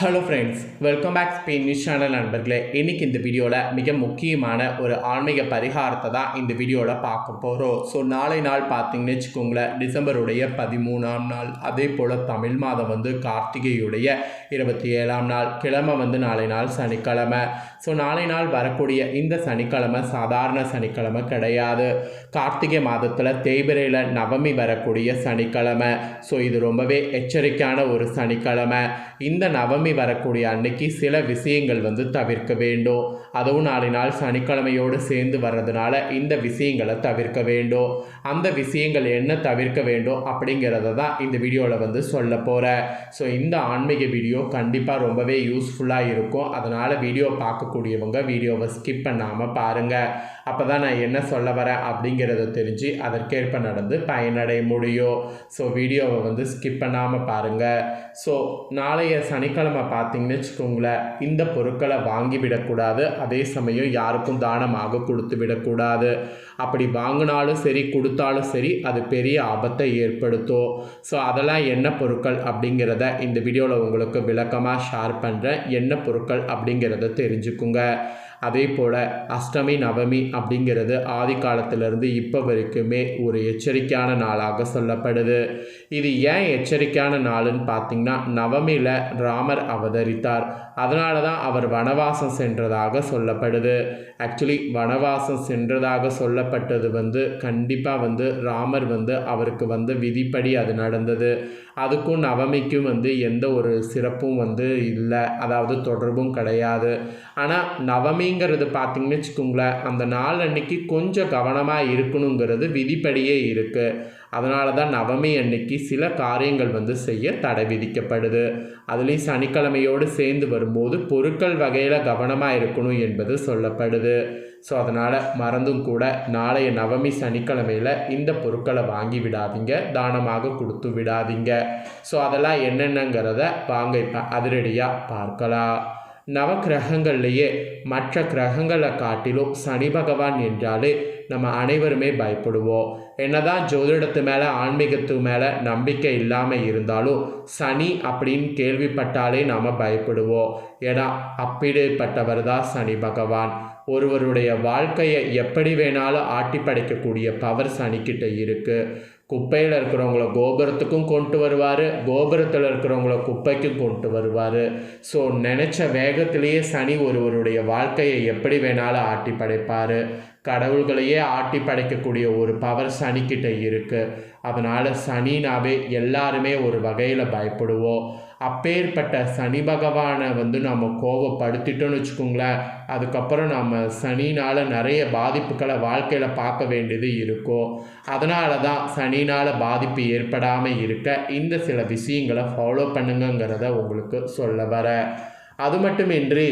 Hello friends welcome back Spain news channel நண்பர்களே. இன்றைக்கி இந்த வீடியோவில் மிக முக்கியமான ஒரு ஆன்மீக பரிகாரத்தை தான் இந்த வீடியோவில் பார்க்க போகிறோம் ஸோ நாளை நாள் பார்த்தீங்கன்னு வச்சுக்கோங்களேன் டிசம்பருடைய பதிமூணாம் நாள் அதே போல் தமிழ் மாதம் வந்து கார்த்திகையுடைய இருபத்தி ஏழாம் நாள் கிழமை வந்து நாளை நாள் சனிக்கிழமை. ஸோ நாளை நாள் வரக்கூடிய இந்த சனிக்கிழமை சாதாரண சனிக்கிழமை கிடையாது. கார்த்திகை மாதத்தில் தேய்பிரையில் நவமி வரக்கூடிய சனிக்கிழமை. ஸோ இது ரொம்பவே எச்சரிக்கையான ஒரு சனிக்கிழமை. இந்த நவமி வரக்கூடிய அன்னைக்கு சில விஷயங்கள் வந்து தவிர்க்க வேண்டும். அதுவும் நாளை நாள் சனிக்கிழமையோடு சேர்ந்து வர்றதுனால இந்த விஷயங்களை தவிர்க்க வேண்டும். அந்த விஷயங்கள் என்ன தவிர்க்க வேண்டும் அப்படிங்கிறத தான் இந்த வீடியோவில் வந்து சொல்ல போகிறேன் ஸோ இந்த ஆன்மீக வீடியோ கண்டிப்பாக ரொம்பவே யூஸ்ஃபுல்லாக இருக்கும். அதனால் வீடியோ பார்க்கக்கூடியவங்க வீடியோவை ஸ்கிப் பண்ணாமல் பாருங்கள் அப்போ தான் நான் என்ன சொல்ல வரேன் அப்படிங்கிறத தெரிஞ்சு அதற்கேற்ப நடந்து பயனடைய முடியும். ஸோ வீடியோவை வந்து ஸ்கிப் பண்ணாமல் பாருங்கள் ஸோ நாளைய சனிக்கிழமை பார்த்தீங்கன்னு வச்சுக்கோங்களேன் இந்த பொருட்களை வாங்கி விடக்கூடாது. அதே சமயம் யாருக்கும் தானமாக கொடுத்து விடக்கூடாது. அப்படி வாங்கினாலும் சரி கொடுத்தாலும் சரி அது பெரிய ஆபத்தை ஏற்படுத்தும். ஸோ அதெல்லாம் என்ன பொருட்கள் அப்படிங்கிறத இந்த வீடியோவில் உங்களுக்கு விளக்கமாக ஷேர் பண்ணுறேன் என்ன பொருட்கள் அப்படிங்கிறத தெரிஞ்சுக்குங்க. அதே போல் அஷ்டமி நவமி அப்படிங்கிறது ஆதி காலத்திலிருந்து இப்போ வரைக்குமே ஒரு எச்சரிக்கையான நாளாக சொல்லப்படுது. இது ஏன் எச்சரிக்கையான நாளுன்னு பார்த்திங்கன்னா நவமியில் ராமர் அவதரித்தார். அதனால தான் அவர் வனவாசம் சென்றதாக சொல்லப்படுது. ஆக்சுவலி வனவாசம் சென்றதாக சொல்லப்பட்டது வந்து கண்டிப்பாக வந்து ராமர் வந்து அவருக்கு வந்து விதிப்படி அது நடந்தது. அதுக்கும் நவமிக்கும் வந்து எந்த ஒரு சிறப்பும் வந்து இல்லை. அதாவது தொடர்பும் கிடையாது. ஆனால் நவமிங்கிறது பார்த்திங்கன்னு வச்சுக்கோங்களேன் அந்த நாள் அன்னைக்கு கொஞ்சம் கவனமாக இருக்கணுங்கிறது விதிப்படியே இருக்குது அதனால தான் நவமி அன்னைக்கு சில காரியங்கள் வந்து செய்ய தடை விதிக்கப்படுது. அதுலேயும் சனிக்கிழமையோடு சேர்ந்து வரும்போது பொருட்கள் வகையில் கவனமாக இருக்கணும் என்பது சொல்லப்படுது. ஸோ அதனால் மறந்தும் கூட நாளைய நவமி சனிக்கிழமையில் இந்த பொருட்களை வாங்கி விடாதீங்க. தானமாக கொடுத்து விடாதீங்க. ஸோ அதெல்லாம் என்னென்னங்கிறத வாங்க இப்போ அதிரடியாக பார்க்கலாம். நவ கிரகங்கள்லேயே மற்ற கிரகங்களை காட்டிலும் சனி பகவான் என்றாலே நம்ம அனைவருமே பயப்படுவோம். என்னதான் ஜோதிடத்து மேலே ஆன்மீகத்து மேலே நம்பிக்கை இல்லாமல் இருந்தாலும் சனி அப்படின்னு கேள்விப்பட்டாலே நாம் பயப்படுவோம். ஏன்னா அப்படிப்பட்டவர் தான் சனி பகவான். ஒருவருடைய வாழ்க்கையை எப்படி வேணாலும் ஆட்டி படைக்கக்கூடிய பவர் சனிக்கிட்ட இருக்குது குப்பையில் இருக்கிறவங்கள கோபுரத்துக்கும் கொண்டு வருவார். கோபுரத்தில் இருக்கிறவங்கள குப்பைக்கும் கொண்டு வருவார். ஸோ நினச்ச வேகத்திலேயே சனி ஒருவருடைய வாழ்க்கையை எப்படி வேணாலும் ஆட்டி படைப்பார். கடவுள்களையே ஆட்டி படைக்கக்கூடிய ஒரு பவர் சனிக்கிட்ட இருக்குது அதனால் சனினாவே எல்லாருமே ஒரு வகையில் பயப்படுவோம். அப்பேற்பட்ட சனி பகவானை வந்து நம்ம கோவப்படுத்திட்டோன்னு வச்சுக்கோங்களேன். அதுக்கப்புறம் நம்ம சனினால் நிறைய பாதிப்புகளை வாழ்க்கையில் பார்க்க வேண்டியது இருக்கும். அதனால தான் சனினால் பாதிப்பு ஏற்படாமல் இருக்க இந்த சில விஷயங்களை ஃபாலோ பண்ணுங்கங்கிறத உங்களுக்கு சொல்ல வர அது மட்டுமின்றி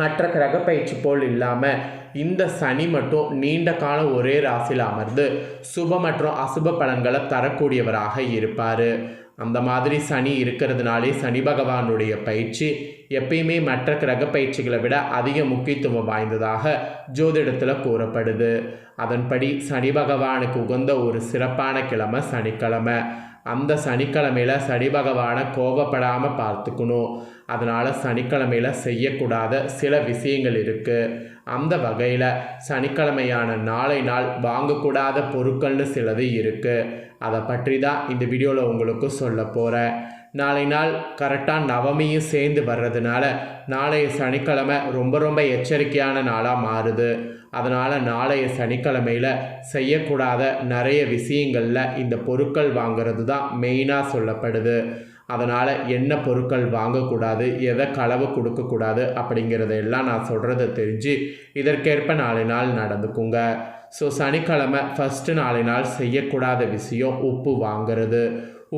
மற்ற கிரக பயிற்சி போல் இல்லாமல் இந்த சனி மட்டும் நீண்ட காலம் ஒரே ராசியில் அமர்ந்து சுப மற்றும் அசுப பலன்களை தரக்கூடியவராக இருப்பார். அந்த மாதிரி சனி இருக்கிறதுனாலே சனி பகவானுடைய பயிற்சி எப்பயுமே மற்ற கிரக பயிற்சிகளை விட அதிக முக்கியத்துவம் வாய்ந்ததாக ஜோதிடத்தில் கூறப்படுது. அதன்படி சனி பகவானுக்கு உகந்த ஒரு சிறப்பான கிழமை சனிக்கிழமை. அந்த சனிக்கிழமையில் சனி பகவானை கோபப்படாமல் பார்த்துக்கணும். அதனால் சனிக்கிழமையில் செய்யக்கூடாத சில விஷயங்கள் இருக்குது அந்த வகையில் சனிக்கிழமையான நாளை நாள் வாங்கக்கூடாத பொருட்கள்னு சிலது இருக்குது அதை பற்றி தான் இந்த வீடியோவில் உங்களுக்கு சொல்ல போகிறேன் நாளை நாள் கரெக்டாக நவமியும் சேர்ந்து வர்றதுனால நாளைய சனிக்கிழமை ரொம்ப ரொம்ப எச்சரிக்கையான நாளாக மாறுது. அதனால் நாளைய சனிக்கிழமையில் செய்யக்கூடாத நிறைய விஷயங்களில் இந்த பொருட்கள் வாங்கிறது தான் மெயினாக சொல்லப்படுது. அதனால் என்ன பொருட்கள் வாங்கக்கூடாது எதை களவு கொடுக்கக்கூடாது அப்படிங்கிறதையெல்லாம் நான் சொல்கிறத தெரிஞ்சு இதற்கேற்ப நாளை நாள் நடந்துக்குங்க. ஸோ சனிக்கிழமை ஃபஸ்ட்டு நாளை நாள் செய்யக்கூடாத விஷயம் உப்பு வாங்கிறது.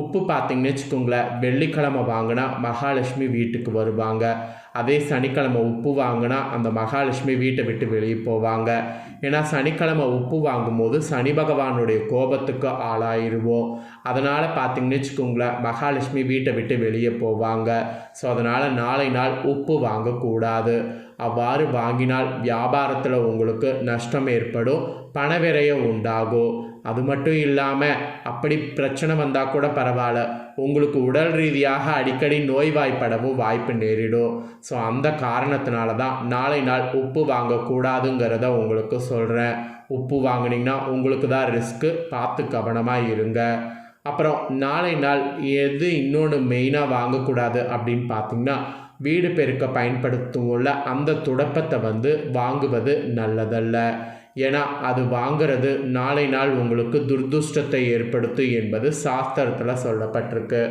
உப்பு பார்த்திங்கன்னு வச்சுக்கோங்களேன் வெள்ளிக்கிழமை வாங்கினா மகாலட்சுமி வீட்டுக்கு வருவாங்க. அதே சனிக்கிழமை உப்பு வாங்கினா அந்த மகாலட்சுமி வீட்டை விட்டு வெளியே போவாங்க. ஏன்னா சனிக்கிழமை உப்பு வாங்கும்போது சனி பகவானுடைய கோபத்துக்கு ஆளாயிருவோம். அதனால் பார்த்தீங்கன்னு வச்சுக்கோங்களேன் மகாலட்சுமி வீட்டை விட்டு வெளியே போவாங்க. ஸோ அதனால் நாளை நாள் உப்பு வாங்கக்கூடாது. அவ்வாறு வாங்கினால் வியாபாரத்தில் உங்களுக்கு நஷ்டம் ஏற்படும் பணவிரயம் உண்டாகும். அது மட்டும் இல்லாமல் அப்படி பிரச்சனை வந்தால் கூட பரவாயில்ல. உங்களுக்கு உடல் ரீதியாக அடிக்கடி நோய்வாய்ப்படவும் வாய்ப்பு நேரிடும். ஸோ அந்த காரணத்தினால தான் நாளை நாள் உப்பு வாங்கக்கூடாதுங்கிறத உங்களுக்கு சொல்கிறேன் உப்பு வாங்கினீங்கன்னா உங்களுக்கு தான் ரிஸ்க்கு பார்த்து கவனமாக இருங்க. அப்புறம் நாளை நாள் எது இன்னொன்று மெயினாக வாங்கக்கூடாது அப்படின்னு பார்த்தீங்கன்னா வீடு பெருக்க பயன்படுத்துவோம்ல அந்த துடப்பத்தை வந்து வாங்குவது நல்லதல்ல. ஏன்னா அது வாங்குறது நாளை நாள் உங்களுக்கு துர்துஷ்டத்தை ஏற்படுத்தும் என்பது சாஸ்திரத்தில் சொல்லப்பட்டிருக்கு.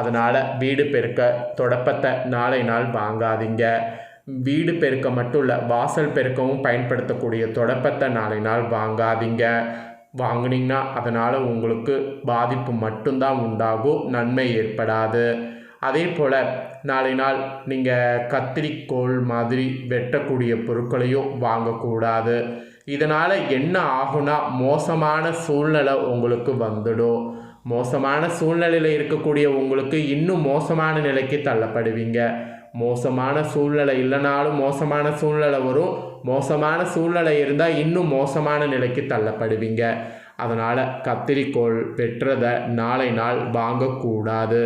அதனால் வீடு பெருக்க தொடப்பத்தை நாளை நாள் வாங்காதீங்க. வீடு பெருக்க மட்டும் இல்லை வாசல் பெருக்கவும் பயன்படுத்தக்கூடிய தொடப்பத்தை நாளை நாள் வாங்காதீங்க. வாங்கினீங்கன்னா அதனால் உங்களுக்கு பாதிப்பு மட்டும்தான் உண்டாகும் நன்மை ஏற்படாது. அதே போல் நாளை நாள் நீங்கள் கத்திரிக்கோள் மாதிரி வெட்டக்கூடிய பொருட்களையும் வாங்கக்கூடாது. இதனால் என்ன ஆகும்னா மோசமான சூழ்நிலை உங்களுக்கு வந்துடும். மோசமான சூழ்நிலையில் இருக்கக்கூடிய உங்களுக்கு இன்னும் மோசமான நிலைக்கு தள்ளப்படுவீங்க. மோசமான சூழ்நிலை இல்லைனாலும் மோசமான சூழ்நிலை வரும். மோசமான சூழ்நிலை இருந்தால் இன்னும் மோசமான நிலைக்கு தள்ளப்படுவீங்க. அதனால் கத்திரிக்கோள் வெட்டுறதை நாளை நாள் வாங்கக்கூடாது.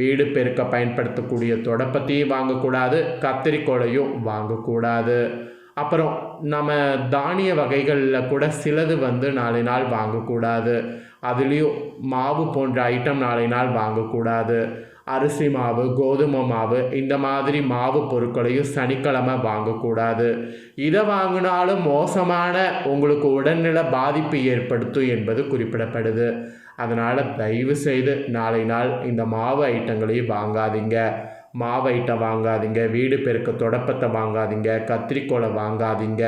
வீடு பெருக்க பயன்படுத்தக்கூடிய தொடப்பத்தையும் வாங்கக்கூடாது கத்திரிக்கோளையும் வாங்கக்கூடாது. அப்புறம் நம்ம தானிய வகைகளில் கூட சிலது வந்து நாளை நாள் வாங்கக்கூடாது. அதுலேயும் மாவு போன்ற ஐட்டம் நாளை நாள் வாங்கக்கூடாது. அரிசி மாவு கோதுமை மாவு இந்த மாதிரி மாவு பொருட்களையும் சனிக்கிழமை வாங்கக்கூடாது. இதை வாங்கினாலும் மோசமான உங்களுக்கு உடல்நல பாதிப்பு ஏற்படுத்தும் என்பது குறிப்பிடப்படுது. அதனால் தயவு செய்து நாளை நாள் இந்த மாவு ஐட்டங்களையும் வாங்காதீங்க. மாவு ஐட்டம் வாங்காதீங்க வீடு பெருக்க தொடப்பத்தை வாங்காதீங்க கத்திரிக்கோலை வாங்காதீங்க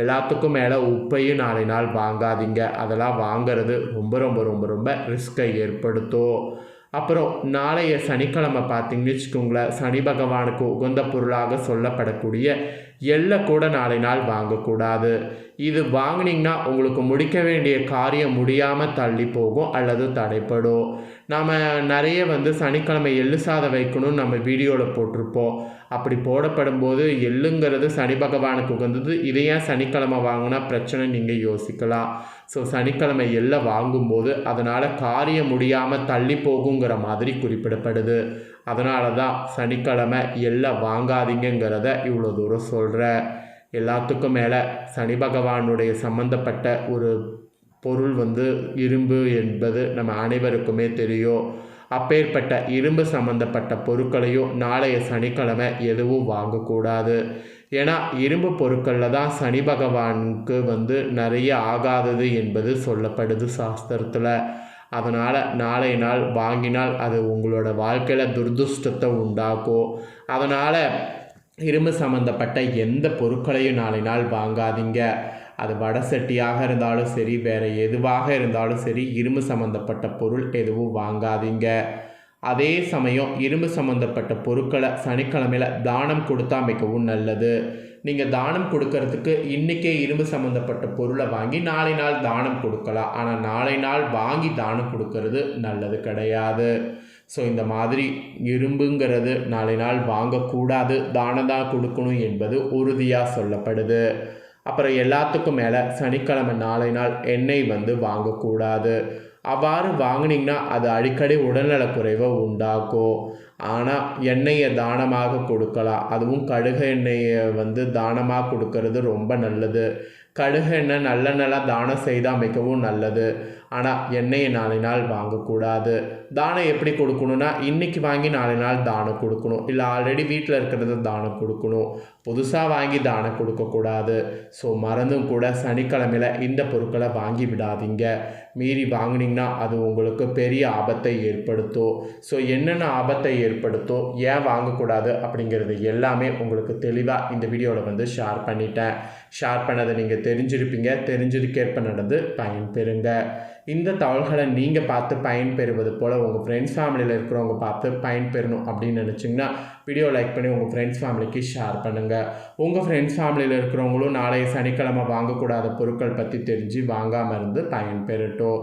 எல்லாத்துக்கும் மேலே உப்பையும் நாளை நாள் வாங்காதீங்க. அதெல்லாம் வாங்கிறது ரொம்ப ரொம்ப ரொம்ப ரொம்ப ரிஸ்க்கை ஏற்படுத்தும். அப்புறம் நாளைய சனிக்கிழமை பார்த்தீங்கன்னு வச்சுக்கோங்களேன் சனி பகவானுக்கு உகந்த பொருளாக சொல்லப்படக்கூடிய எல்லை கூட நாளை நாள் வாங்கக்கூடாது. இது வாங்கினீங்கன்னா உங்களுக்கு முடிக்க வேண்டிய காரியம் முடியாமல் தள்ளி போகும் அல்லது தடைப்படும். நாம் நிறைய வந்து சனிக்கிழமை எள்ளு சாதம் வைக்கணும்னு நம்ம வீடியோவில் போட்டிருப்போம். அப்படி போடப்படும் போது எள்ளுங்கிறது சனி பகவானுக்கு உகந்தது. இதை ஏன் சனிக்கிழமை வாங்கினா பிரச்சனை நீங்கள் யோசிக்கலாம். ஸோ சனிக்கிழமை எள்ளை வாங்கும்போது அதனால் காரியம் முடியாமல் தள்ளி போகுங்கிற மாதிரி குறிப்பிடப்படுது. அதனால தான் சனிக்கிழமை எள்ளை வாங்காதீங்கிறத இவ்வளோ தூரம் சொல்கிறேன் எல்லாத்துக்கும் மேலே சனி பகவானுடைய சம்மந்தப்பட்ட ஒரு பொருள் வந்து இரும்பு என்பது நம்ம அனைவருக்குமே தெரியும். அப்பேற்பட்ட இரும்பு சம்பந்தப்பட்ட பொருட்களையும் நாளைய சனிக்கிழமை எதுவும் வாங்கக்கூடாது. ஏன்னா இரும்பு பொருட்களில் தான் சனி பகவானுக்கு வந்து நிறைய ஆகாதது என்பது சொல்லப்படுது சாஸ்திரத்தில். அதனால் நாளைய நாள் வாங்கினால் அது உங்களோட வாழ்க்கையில் துர்துஷ்டத்தை உண்டாக்கும். அதனால் இரும்பு சம்மந்தப்பட்ட எந்த பொருட்களையும் நாளை நாள் வாங்காதீங்க. அது வடை சட்டியாக இருந்தாலும் சரி வேறு எதுவாக இருந்தாலும் சரி இரும்பு சம்மந்தப்பட்ட பொருள் எதுவும் வாங்காதீங்க. அதே சமயம் இரும்பு சம்மந்தப்பட்ட பொருட்களை சனிக்கிழமையில் தானம் கொடுத்தா மிகவும் நல்லது. நீங்கள் தானம் கொடுக்கறதுக்கு இன்றைக்கே இரும்பு சம்மந்தப்பட்ட பொருளை வாங்கி நாளை நாள் தானம் கொடுக்கலாம். ஆனால் நாளை நாள் வாங்கி தானம் கொடுக்கறது நல்லது கிடையாது. ஸோ இந்த மாதிரி இரும்புங்கிறது நாளை நாள் வாங்கக்கூடாது தானம் தான் கொடுக்கணும் என்பது உறுதியாக சொல்லப்படுது. அப்புறம் எல்லாத்துக்கும் மேலே சனிக்கிழமை நாளை நாள் எண்ணெய் வந்து வாங்கக்கூடாது. அவ்வாறு வாங்கினீங்கன்னா அது அடிக்கடி உடல்நலக்குறைவை உண்டாக்கும். ஆனால் எண்ணெயை தானமாக கொடுக்கலாம். அதுவும் கடுகு எண்ணெயை வந்து தானமாக கொடுக்கறது ரொம்ப நல்லது. கடுகு எண்ணெய் நல்ல நல்லா தானம் செய்தால் மிகவும் நல்லது. ஆனால் எண்ணெயை நாளை நாள் வாங்கக்கூடாது. தானம் எப்படி கொடுக்கணுன்னா இன்றைக்கி வாங்கி நாலு நாள் தானம் கொடுக்கணும். இல்லை ஆல்ரெடி வீட்டில் இருக்கிறத தானம் கொடுக்கணும். புதுசாக வாங்கி தானம் கொடுக்கக்கூடாது. ஸோ மறந்தும் கூட சனிக்கிழமையில் இந்த பொருட்களை வாங்கி விடாதீங்க. மீறி வாங்கினீங்கன்னா அது உங்களுக்கு பெரிய ஆபத்தை ஏற்படுத்தும். ஸோ என்னென்ன ஆபத்தை ஏற்படுத்தும் ஏன் வாங்கக்கூடாது அப்படிங்கிறது எல்லாமே உங்களுக்கு தெளிவாக இந்த வீடியோவில் வந்து ஷேர் பண்ணிட்டேன். ஷேர் பண்ணதை நீங்கள் தெரிஞ்சிருப்பீங்க. தெரிஞ்சதுக்கேற்ப நடந்து பயன்பெறுங்க. இந்த தகவல்களை நீங்கள் பார்த்து பயன்பெறுவது போல் உங்கள் ஃப்ரெண்ட்ஸ் ஃபேமிலியில் இருக்கிறவங்க பார்த்து பயன்பெறணும் அப்படின்னு நினச்சிங்கன்னா வீடியோ லைக் பண்ணி உங்கள் ஃப்ரெண்ட்ஸ் ஃபேமிலிக்கு ஷேர் பண்ணுங்கள் உங்கள் ஃப்ரெண்ட்ஸ் ஃபேமிலியில் இருக்கிறவங்களும் நாளைய சனிக்கிழமை வாங்கக்கூடாத பொருட்கள் பற்றி தெரிஞ்சு வாங்காமல் இருந்து பயன் பெறட்டும்